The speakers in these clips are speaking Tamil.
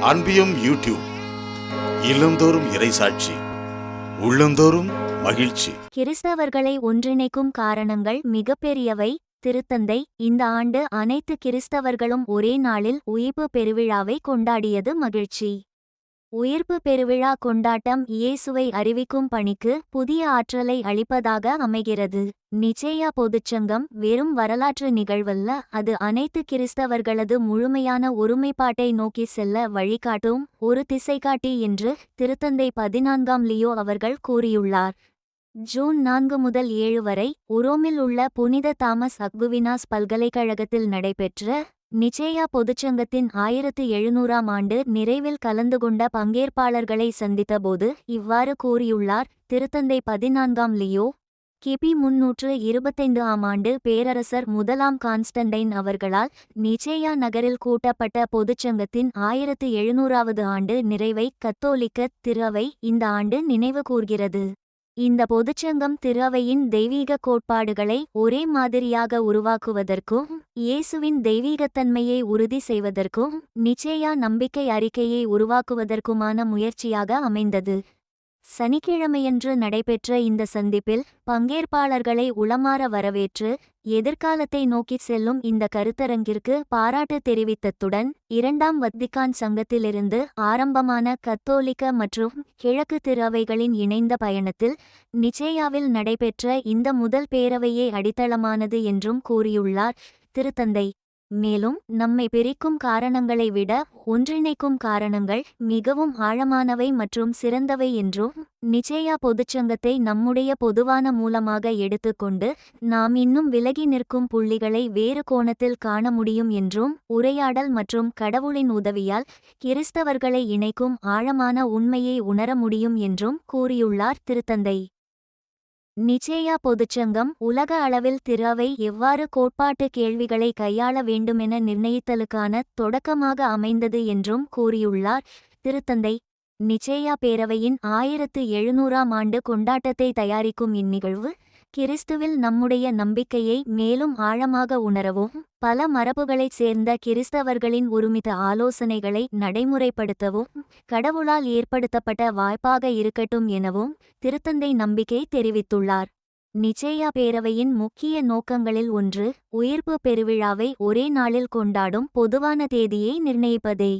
அன்பியும் யூடியூப் இல்லந்தோறும் இறைசாட்சி உள்ளந்தோறும் மகிழ்ச்சி. கிறிஸ்தவர்களை ஒன்றிணைக்கும் காரணங்கள் மிகப்பெரியவை. திருத்தந்தை இந்த ஆண்டு அனைத்து கிறிஸ்தவர்களும் ஒரே நாளில் உயிர்ப்பு பெருவிழாவை கொண்டாடியது மகிழ்ச்சி. உயிர்ப்பு பெருவிழா கொண்டாட்டம் இயேசுவை அறிவிக்கும் பணிக்கு புதிய ஆற்றலை அளிப்பதாக அமைகிறது. நிச்சயா பொதுச்சங்கம் வெறும் வரலாற்று நிகழ்வல்ல அது அனைத்து கிறிஸ்தவர்களது முழுமையான ஒருமைப்பாட்டை நோக்கி செல்ல வழிகாட்டும் ஒரு திசைகாட்டி என்று திருத்தந்தை பதினான்காம் லியோ அவர்கள் கூறியுள்ளார். ஜூன் நான்கு முதல் ஏழு வரை உரோமில் உள்ள புனித தாமஸ் அக்புவினாஸ் பல்கலைக்கழகத்தில் நடைபெற்ற நிச்சேயா பொதுச்சங்கத்தின் ஆயிரத்து எழுநூறாம் ஆண்டு நிறைவில் கலந்து கொண்ட பங்கேற்பாளர்களை சந்தித்தபோது இவ்வாறு கூறியுள்ளார். திருத்தந்தை பதினான்காம் லியோ கிபி முன்னூற்று இருபத்தைந்து ஆம் ஆண்டு பேரரசர் முதலாம் கான்ஸ்டன்டைன் அவர்களால் நிச்சேயா நகரில் கூட்டப்பட்ட பொதுச்சங்கத்தின் ஆயிரத்து எழுநூறாவது ஆண்டு நிறைவை கத்தோலிக்க திரவை இந்த ஆண்டு நினைவு கூர்கிறது. இந்த பொதுச்சங்கம் திருவையின் தெய்வீக கோட்பாடுகளை ஒரே மாதிரியாக உருவாக்குவதற்கும் இயேசுவின் தெய்வீகத்தன்மையை உறுதி செய்வதற்கும் நிச்சயா நம்பிக்கை அறிக்கையை உருவாக்குவதற்குமான முயற்சியாக அமைந்தது. சனிக்கிழமையன்று நடைபெற்ற இந்த சந்திப்பில் பங்கேற்பாளர்களை உளமாற வரவேற்று எதிர்காலத்தை நோக்கிச் செல்லும் இந்த கருத்தரங்கிற்கு பாராட்டு தெரிவித்ததுடன் இரண்டாம் வத்திகான் சங்கத்திலிருந்து ஆரம்பமான கத்தோலிக்க மற்றும் கிழக்கு திறவைகளின் இணைந்த பயணத்தில் நிச்சேயாவில் நடைபெற்ற இந்த முதல் பேரவையே அடித்தளமானது என்றும் கூறியுள்ளார். திருத்தந்தை. மேலும் நம்மை பிரிக்கும் காரணங்களை விட ஒன்றிணைக்கும் காரணங்கள் மிகவும் ஆழமானவை மற்றும் சிறந்தவை என்றும் நிச்சயா பொதுச்சங்கத்தை நம்முடைய பொதுவான மூலமாக எடுத்துக்கொண்டு நாம் இன்னும் விலகி நிற்கும் புள்ளிகளை வேறு கோணத்தில் காண முடியும் என்றும் உரையாடல் மற்றும் கடவுளின் உதவியால் கிறிஸ்தவர்களை இணைக்கும் ஆழமான உண்மையை உணர முடியும் என்றும் கூறியுள்ளார் திருத்தந்தை. நிச்சேயா பொதுச்சங்கம் உலக அளவில் திறவை எவ்வாறு கோட்பாட்டு கேள்விகளை கையாள வேண்டுமென நிர்ணயித்தலுக்கான தொடக்கமாக அமைந்தது என்றும் கூறியுள்ளார். திருத்தந்தை நிச்சேயா பேரவையின் ஆயிரத்து எழுநூறாம் ஆண்டு கொண்டாட்டத்தை தயாரிக்கும் இந்நிகழ்வு கிறிஸ்துவில் நம்முடைய நம்பிக்கையை மேலும் ஆழமாக உணரவும் பல மரபுகளைச் சேர்ந்த கிறிஸ்தவர்களின் ஒருமித ஆலோசனைகளை நடைமுறைப்படுத்தவும் கடவுளால் ஏற்படுத்தப்பட்ட வாய்ப்பாக இருக்கட்டும் எனவும் திருத்தந்தை நம்பிக்கை தெரிவித்துள்ளார். நிச்சேயா பேரவையின் முக்கிய நோக்கங்களில் ஒன்று உயிர்ப்பு பெருவிழாவை ஒரே நாளில் கொண்டாடும் பொதுவான தேதியை நிர்ணயிப்பதே.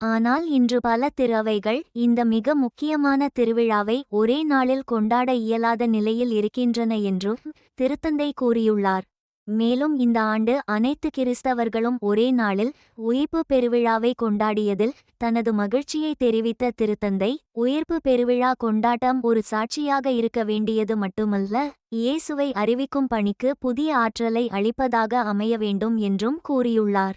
ஆனால் இன்று பல திறவைகள் இந்த மிக முக்கியமான திருவிழாவை ஒரே நாளில் கொண்டாட இயலாத நிலையில் இருக்கின்றன என்றும் திருத்தந்தை கூறியுள்ளார். மேலும் இந்த ஆண்டு அனைத்து கிறிஸ்தவர்களும் ஒரே நாளில் உயிர்ப்பு பெருவிழாவை கொண்டாடியதில் தனது மகிழ்ச்சியை தெரிவித்த திருத்தந்தை உயிர்ப்பு பெருவிழா கொண்டாட்டம் ஒரு சாட்சியாக இருக்க வேண்டியது மட்டுமல்ல இயேசுவை அறிவிக்கும் பணிக்கு புதிய ஆற்றலை அளிப்பதாக அமைய வேண்டும் என்றும் கூறியுள்ளார்.